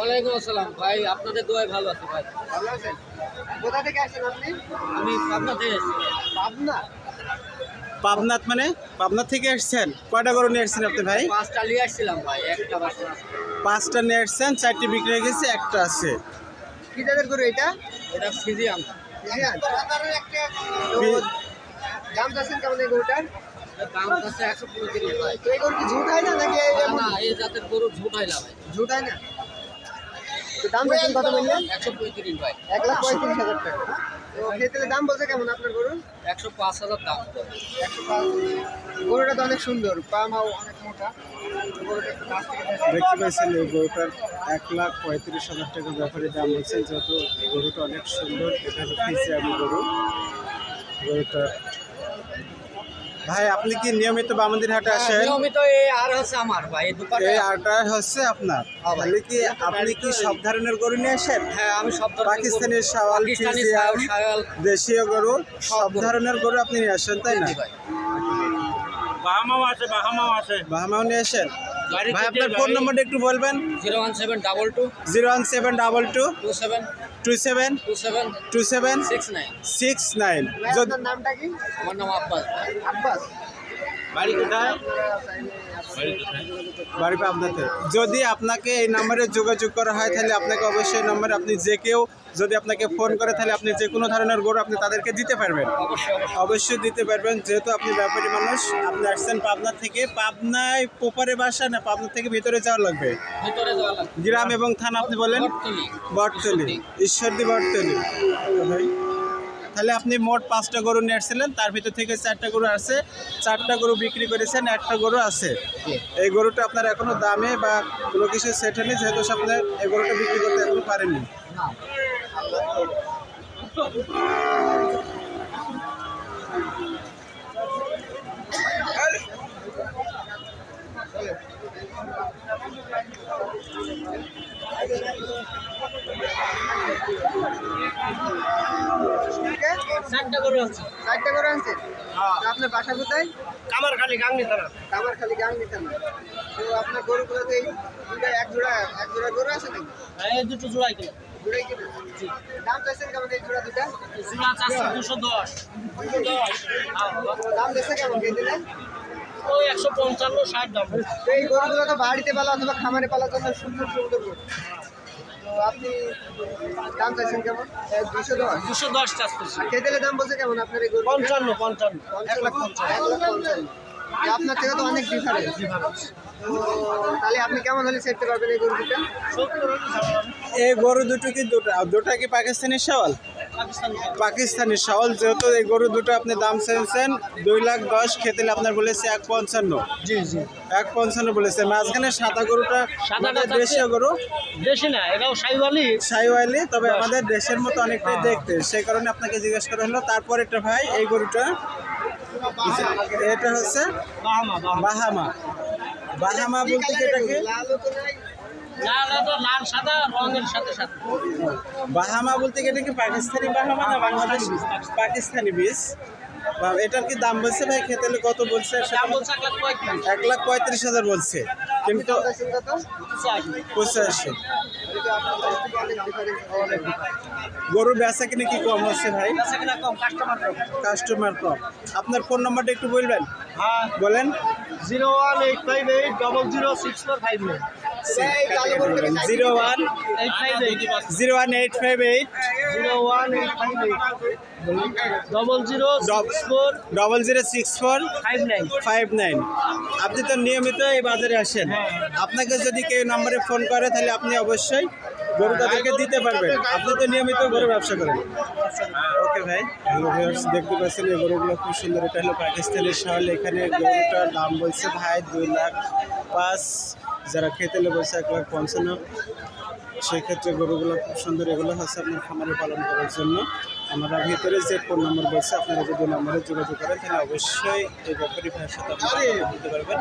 ওয়ালাইকুম আসসালাম। ভাই আপনাদের দোয়ায় ভালো আছে ভাই। ভালো আছেন? কোথা থেকে আসছেন আপনি? আমি পাবনা থেকে এসেছি পাবনা? পাবনাথ মানে? পাবনাথ থেকে এসছেন কয়টা গরু নিয়ে এসছেন আপনি ভাই? পাঁচটা নিয়ে আসছিলাম ভাই একটা বাসা পাঁচটা নিয়ে এসছেন চারটি বিক্রি হয়ে গেছে একটা আছে। কি জাতের গরু এটা? এটা ফিজিয়াম দাম কেমন এই গরুটার? দাম হচ্ছে একশো পঁয়ত্রিশ ভাই। এই গরু কি ঝুট হয় না নাকি এই না, এই জাতের গরু ঝুট হয় না ভাই। ঝুট হয় না? দাম চাচ্ছেন কত বললেন? একশো পঁয়ত্রিশ ভাই। এক লাখ পঁয়ত্রিশ হাজার টাকা তো খেতে দাম বলছে কেমন আপনার গরু একশো পাঁচ হাজার দাম একশো পাঁচ। গরুটা তো অনেক সুন্দর পা মাও অনেক মোটা। দেখতে পাচ্ছেন এই গরুটার এক লাখ পঁয়ত্রিশ হাজার টাকা ব্যাপারে দাম বলছেন যেহেতু গরুটা অনেক সুন্দর এটা হচ্ছে আমি গরু। গরুটা ভাই আপনি কি নিয়মিত বামন্দির হাটে আসেন? নিয়মিত এই আর হচ্ছে আমার ভাই এই দোকানে এই আটা হচ্ছে আপনার? হ্যাঁ তাহলে কি আপনি কি সব ধরনের গরু নিয়ে আসেন? হ্যাঁ আমি সব ধরনের গরু- পাকিস্তানি শাওয়াল পাকিস্তানি শাওয়াল, শাওয়াল। দেশীয় গরু সব ধরনের গরু আপনি নিয়ে আসেন তাই না? বাহামাও আছে বাহামাও আছে। বাহামাও নিয়ে আসেন? ভাই আপনার ফোন নম্বরটা একটু বলবেন? Zero one seven double two zero one seven double two two seven. Two seven two seven two seven six nine six nine নামটা কি? আমার নাম আব্বাস। আব্বাস। বাড়ি কোথায়? বাড়ি আপনাতে যদি আপনাকে এই নম্বরে যোগাযোগ করা হয় তাহলে আপনাকে অবশ্যই নম্বরে আপনি যে কেউ যদি আপনাকে ফোন করে তাহলে আপনি যে কোনো ধরনের গরু আপনি তাদেরকে দিতে পারবেন। অবশ্যই দিতে পারবেন। যেহেতু আপনি ব্যাপারী মানুষ আপনি আসছেন পাবনা থেকে। পাবনায় পোপারে বাসা না পাবনা থেকে ভিতরে যাওয়া লাগবে? গ্রাম এবং থানা আপনি বলেন? বটতলি। বটতলি। ঈশ্বরদী বটতলি। ভাই তাহলে আপনি মোট পাঁচটা গরু নিয়ে আসছিলেন তার ভিতর থেকে চারটা গরু আছে চারটা গরু বিক্রি করেছেন একটা গরু আছে। এই গরুটা আপনার এখনও দামে বা কোনো কিছু সেট হয়নি যেহেতু আপনার এই গরুটা বিক্রি করতে এখনও পারেননি। না। চারটা গরু আছে চারটা করে আনছেন আপনার বাসা কোথায়? কামার খালি গাঙ্গি তারা আমার খালি গান নিতে না তো আপনার গরুগুলো তো দুইটা এক জোড়া এক জোড়া গরু আছে নাকি? এই দুটো জোড়াই কিলো জোড়াই কিনে? দাম চাইছেন কেমন এই জোড়া দুটা জোড়া চারশো দুশো দশ। তো দাম দিচ্ছে কেমন কিনতে দেন ওই একশো পঞ্চান্ন ষাট দাম। এই গরুগুলো তো বাড়িতে পালা অথবা খামারে পালার জন্য সুন্দর সুন্দর গরু। আপনি দাম চাইছেন কেমন? দুশো। দশ দুশো দশ দাম বলছে কেমন আপনার এই গরু পঞ্চান্ন পঞ্চান্ন। এক লাখ পঞ্চান্ন। এক লাখ পঞ্চান্ন। আপনার থেকে তো অনেক ডিফারেন্স তাহলে আপনি কেমন হলে সেটতে পারবেন এই গরু দুটো এই গরু দুটো কি দুটো দুটা কি পাকিস্তানি শাওয়াল? পাকিস্তানি শাওয়াল যেহেতু এই গরু দুটো আপনি দাম চেয়েছেন দুই লাখ দশ খেতে আপনার বলেছে এক পঞ্চান্ন। জি জি। এক পঞ্চান্ন বলেছে। মাঝখানে সাদা গরুটা সাদাটা দেশীয় গরু। বেশি না এটাও সাইওয়ালি। সাইওয়ালি তবে আমাদের দেশের মতো অনেকটাই দেখতে। সেই কারণে আপনাকে জিজ্ঞেস করা হলো তারপর এটা ভাই এই গরুটা এটা হচ্ছে বাহামা। বাহামা। বাহামা বলতে কি এটাকে? লাল সাদা রঙের সাথে সাথে। বাহামা বলতে এটা কি পাকিস্তানি বাহামা না বাংলাদেশ? পাকিস্তানি বীজ। বা এটার কি দাম বলছে ভাই? খেতে কত বলছে? এক লাখ পঁয়ত্রিশ। হাজার বলছে। কিন্তু পঁচাশি। গরু বেচা কিনে কি কম হচ্ছে ভাই? বেচা কিনা কম কাস্টমার কম। আপনার ফোন নাম্বারটা একটু বলবেন। হ্যাঁ। বলেন। Zero one eight five eight double zero six four five nine. Zero one. Zero one eight five eight. Zero one eight five eight. Double zero four double zero six four five nine five nine আপনি তো নিয়মিত এই বাজারে আসেন। আপনাকে যদি কেউ নম্বরে ফোন করে তাহলে আপনি অবশ্যই গরু তাদেরকে দিতে পারবেন। আপনি তো নিয়মিত গরু ব্যবসা করেন। ওকে ভাই। ভিউয়ার্স দেখতে পাচ্ছেন এই গরুগুলো খুব সুন্দর। এটা হলো পাকিস্তানের শাল। এখানে গরুটার দাম বলছে ভাই দুই লাখ পাঁচ যারা খেতে লেগেছে এক লাখ পঞ্চান্ন। সেক্ষেত্রে গরুগুলো খুব সুন্দর এগুলো হচ্ছে আপনার খামারে পালন করার জন্য। আমরা ভিতরে যে ফোন নম্বর বলছে, আপনারা যদি নম্বরে যোগাযোগ করেন, তাহলে অবশ্যই এই ব্যাপারে ভাইয়ের সাথে আপনারা বলতে পারবেন।